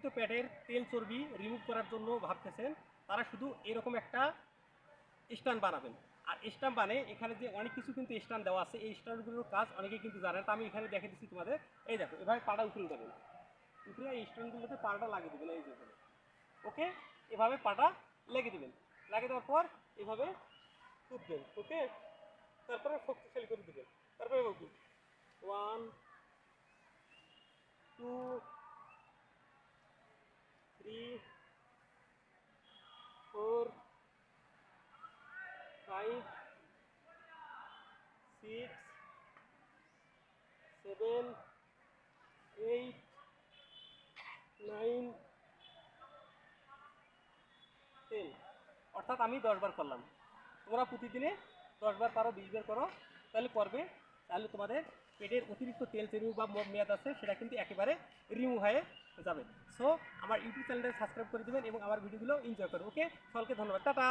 অতিরিক্ত পেটের তেল চর্বি রিমুভ করার জন্য ভাবতেছেন, তারা শুধু এরকম একটা স্ট্যান্ড বানাবেন। আর স্ট্যাম্প মানে এখানে যে অনেক কিছু কিন্তু স্ট্যান্ড দেওয়া আছে, এই স্ট্যান্ডগুলোর কাজ অনেকে কিন্তু জানে না। তা আমি এখানে দেখে দিচ্ছি তোমাদের। এই দেখো, এভাবে পাটা উঠে দেবেন। উঠে এই স্ট্যান্ডগুলোতে পাটা লাগিয়ে দেবেন, এই যে ওকে? এভাবে পাটা লেগে দিবেন। লাগিয়ে দেওয়ার পর এভাবে তুলবেন ওকে? তারপরে শক্তিশালী করে দিবেন তারপরে one two three four five six seven eight nine ten অর্থাৎ আমি দশবার করলাম। তোমরা প্রতিদিনে দশবার পারো, বিশবার করো, তাহলে করবে। তাহলে তোমাদের পেটের অতিরিক্ত তেল চেরু বা মেয়াদ আছে, সেটা কিন্তু একেবারে রিমুভ হয়ে যাবে। সো আমার ইউটিউব চ্যানেলটা সাবস্ক্রাইব করে দেবেন এবং আমার ভিডিওগুলো এনজয় করবেন। ওকে সকলকে ধন্যবাদ। টাটা!